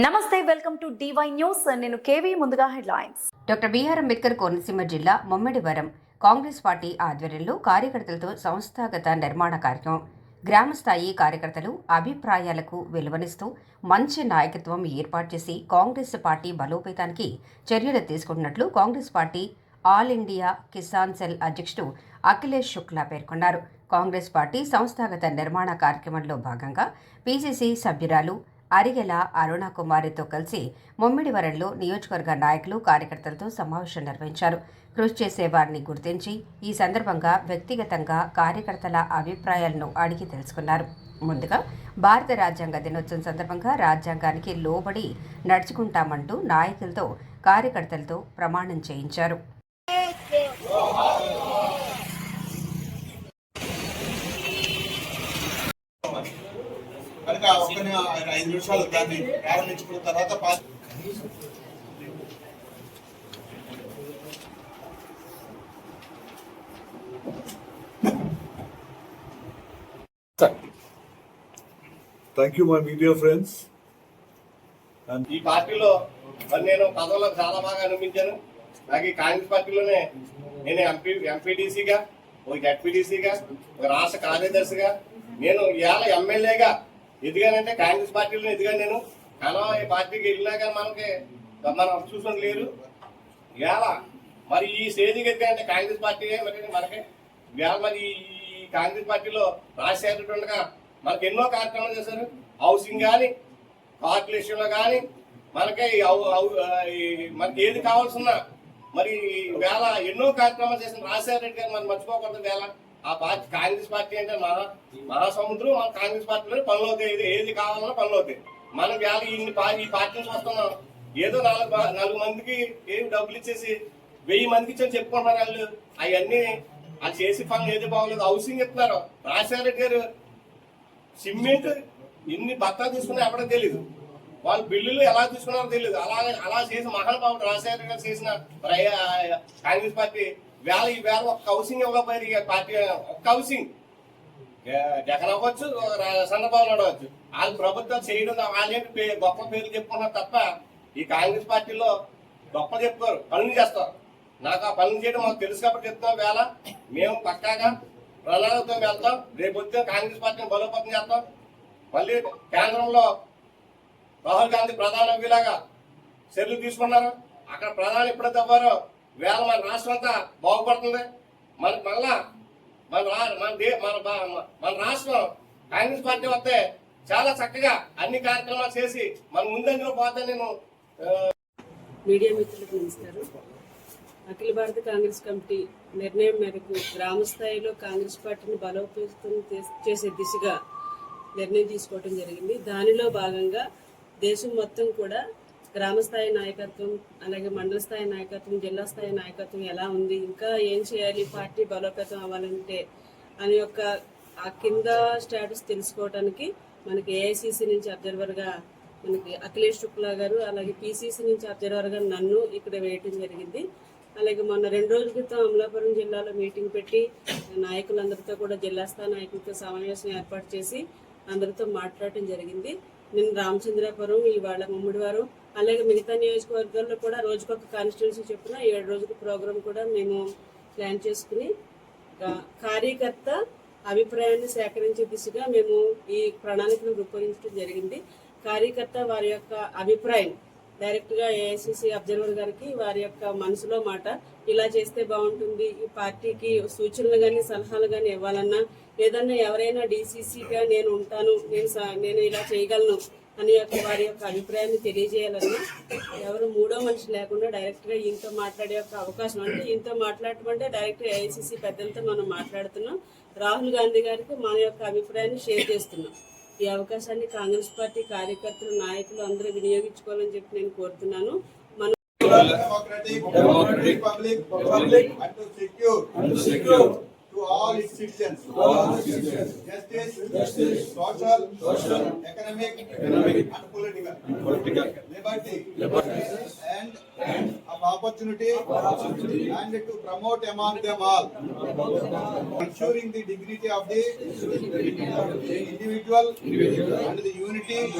నమస్తే welcome to D Y news నేను K V ముందుగా headlines. Doctor B R Ambedkar Konaseema జిల్లా ముమ్మిడివరం కాంగ్రెస్ పార్టీ ఆధ్వర్యంలో కార్యకర్తలతో సంస్థాగత నిర్మాణ కార్యక్రమం. గ్రామస్థాయి కార్యకర్తలు అభిప్రాయాలకు విలువనిస్తూ మంచి నాయకత్వం ఏర్పాటు చేసి కాంగ్రెస్ పార్టీ బలోపేతానికి చర్యలు తీసుకుంటున్నట్లు Congress party all India Kisan cell అధ్యక్షుడు అఖిలేష్ శుక్లా పేర్కొన్నారు. కాంగ్రెస్ పార్టీ సంస్థాగత నిర్మాణ కార్యక్రమంలో భాగంగా పీసీసీ సభ్యురాలు అరిగెల అరుణ కుమారితో కలిసి ముమ్మిడివరంలో నియోజకవర్గ నాయకులు కార్యకర్తలతో సమావేశం నిర్వహించారు. కృషి చేసే వారిని గుర్తించి ఈ సందర్భంగా వ్యక్తిగతంగా కార్యకర్తల అభిప్రాయాలను అడిగి తెలుసుకున్నారు. ముందుగా భారత రాజ్యాంగ దినోత్సవం సందర్భంగా రాజ్యాంగానికి లోబడి నడుచుకుంటామంటూ నాయకులతో కార్యకర్తలతో ప్రమాణం చేయించారు. కనుక ఒక్క ఐదు నిమిషాలు దాన్ని ప్రారంభించుకున్న తర్వాత you, my media friends. And ఈ పార్టీలో మరి నేను పదవుల్లో చాలా బాగా అనిపించాను నాకు ఈ కాంగ్రెస్ పార్టీలోనే నేను ఎంపీ ఎంపీటీసీగా ఒక జడ్పీటీసీగా ఒక రాష్ట్ర కార్యదర్శిగా నేను ఇవాళ ఎమ్మెల్యేగా ఎదిగానంటే కాంగ్రెస్ పార్టీలో ఎదిగాను నేను. కానీ ఈ పార్టీకి వెళ్ళినాక మనకి మనం చూసుకొని లేరు. ఇవాళ మరి ఈ స్టేజ్కి ఎదిగానంటే కాంగ్రెస్ పార్టీ మరి మనకి. ఇవాళ మరి ఈ కాంగ్రెస్ పార్టీలో రాజశేఖర్ ఉండగా మనకి ఎన్నో కార్యక్రమాలు చేశారు. హౌసింగ్ కానీ కార్పొరేషన్లో కానీ మనకి అవు- అవు- మనకి ఏది కావాల్సిన మరి వేళ ఎన్నో కార్యక్రమాలు చేసిన రాజశేఖర రెడ్డి గారు మనం మర్చిపోకూడదు వేళ ఆ పార్టీ కాంగ్రెస్ పార్టీ అంటే మన మన సముద్రం మన కాంగ్రెస్ పార్టీలో పనులు అవుతాయి ఏది ఏది కావాలన్నా పనులు అవుతాయి మనం వేళ ఇన్ని పా- ఈ పార్టీ నుంచి వస్తున్నాం. ఏదో నాలుగు నాలుగు మందికి ఏమి డబ్బులు ఇచ్చేసి వెయ్యి మందికి ఇచ్చని చెప్పుకుంటున్నారు వాళ్ళు. అవన్నీ వాళ్ళు చేసి పనులు ఏది బాగోలేదు. హౌసింగ్ ఇస్తున్నారు రాజశేఖర గారు సిమెంట్ ఇన్ని బత్తాలు తీసుకున్నా ఎవడో తెలియదు వాళ్ళు బిల్లులు ఎలా తీసుకున్నారో తెలియదు అలా అలా చేసి మహానుభావుడు రాజశేఖర గారు చేసిన కాంగ్రెస్ పార్టీ వేల ఈ వేల ఒక్క హౌసింగ్ ఇవ్వకపోయింది ఇక పార్టీ ఒక్క హౌసింగ్ జగన్ అవ్వచ్చు చంద్రబాబు నాయుడు అవ్వచ్చు. వాళ్ళు ప్రభుత్వం చేయడం వాళ్ళేంటి గొప్ప పేర్లు చెప్పుకున్నారు తప్ప ఈ కాంగ్రెస్ పార్టీలో గొప్ప చెప్పుకోరు. పనులు చేస్తారు. నాకు ఆ పనులు చేయడం మాకు తెలుసు కాబట్టి చెప్తున్నాం వేళ. మేము పక్కాగా ప్రణాళికతో వెళ్తాం. రేపు వచ్చే కాంగ్రెస్ పార్టీని బలోపేతం చేస్తాం. మళ్ళీ కేంద్రంలో రాహుల్ గాంధీ ప్రధాన ఎంపీలాగా చర్యలు తీసుకున్నారు. అక్కడ ప్రధాని ఎప్పుడైతే అవ్వారో వేళ మన రాష్ట్రం అంతా బాగుపడుతుంది. మన మళ్ళా మన రా- మన దే మన బా- మన రాష్ట్రం కాంగ్రెస్ పార్టీ వస్తే చాలా చక్కగా అన్ని కార్యక్రమాలు చేసి మన ముందంజలో పోతే నేను. మీడియా మిత్రులకు నమస్కారం. అఖిల భారత కాంగ్రెస్ కమిటీ నిర్ణయం మేరకు గ్రామ స్థాయిలో కాంగ్రెస్ పార్టీని బలోపేతం చేసే దిశగా నిర్ణయం తీసుకోవడం జరిగింది. దానిలో భాగంగా దేశం మొత్తం కూడా గ్రామ స్థాయి నాయకత్వం అలాగే మండల స్థాయి నాయకత్వం జిల్లా స్థాయి నాయకత్వం ఎలా ఉంది? ఇంకా ఏం చేయాలి? పార్టీ బలోపేతం అవ్వాలంటే అని యొక్క ఆ కింద స్టేటస్ తెలుసుకోవడానికి మనకి ఏఐసిసి నుంచి అబ్జర్వర్గా మనకి అఖిలేష్ శుక్లా గారు అలాగే పీసీసీ నుంచి అబ్జర్వర్గా నన్ను ఇక్కడ వేయటం జరిగింది. అలాగే మొన్న రెండు రోజుల క్రితం అమలాపురం జిల్లాలో మీటింగ్ పెట్టి నాయకులందరితో కూడా జిల్లా స్థాయి నాయకులతో సమావేశం ఏర్పాటు చేసి అందరితో మాట్లాడటం జరిగింది. నేను రామచంద్రాపురం ఇవాళ ముమ్మిడివారం. అలాగే మిగతా నియోజకవర్గాల్లో కూడా రోజుకొక కాన్స్టిట్యున్సీ చొప్పున ఏడు రోజుల ప్రోగ్రాం కూడా మేము ప్లాన్ చేసుకుని కార్యకర్త అభిప్రాయాన్ని సేకరించే దిశగా మేము ఈ ప్రణాళికను రూపొందించడం జరిగింది. కార్యకర్త వారి యొక్క అభిప్రాయం డైరెక్ట్గా ఏఐసిసి అబ్జర్వర్ గారికి వారి యొక్క మనసులో మాట ఇలా చేస్తే బాగుంటుంది ఈ పార్టీకి సూచనలు కానీ సలహాలు కానీ ఇవ్వాలన్నా ఏదన్నా ఎవరైనా డీసీసీగా నేను ఉంటాను నేను స- నేను ఇలా చేయగలను అని యొక్క వారి యొక్క అభిప్రాయాన్ని తెలియజేయాలన్నా ఎవరు మూడో మనిషి లేకుండా డైరెక్ట్గా ఈయనతో మాట్లాడే యొక్క అవకాశం అంటే ఈయనతో మాట్లాడటం అంటే డైరెక్ట్ ఏఐసిసి పెద్దలతో మనం మాట్లాడుతున్నాం. రాహుల్ గాంధీ గారికి మన యొక్క అభిప్రాయాన్ని షేర్ చేస్తున్నాం. ఈ అవకాశాన్ని కాంగ్రెస్ పార్టీ కార్యకర్తలు నాయకులు అందరూ వినియోగించుకోవాలని చెప్పి నేను కోరుతున్నాను. Political liberty opportunity, and to promote among them all, ensuring the dignity of the individual individual, and the unity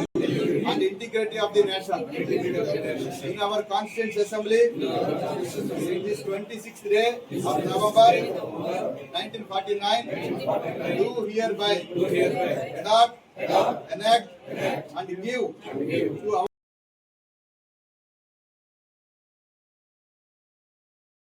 and integrity of the nation. In our Constituent Assembly, in this 26th day of November 1949, do hereby adopt, enact, and give to our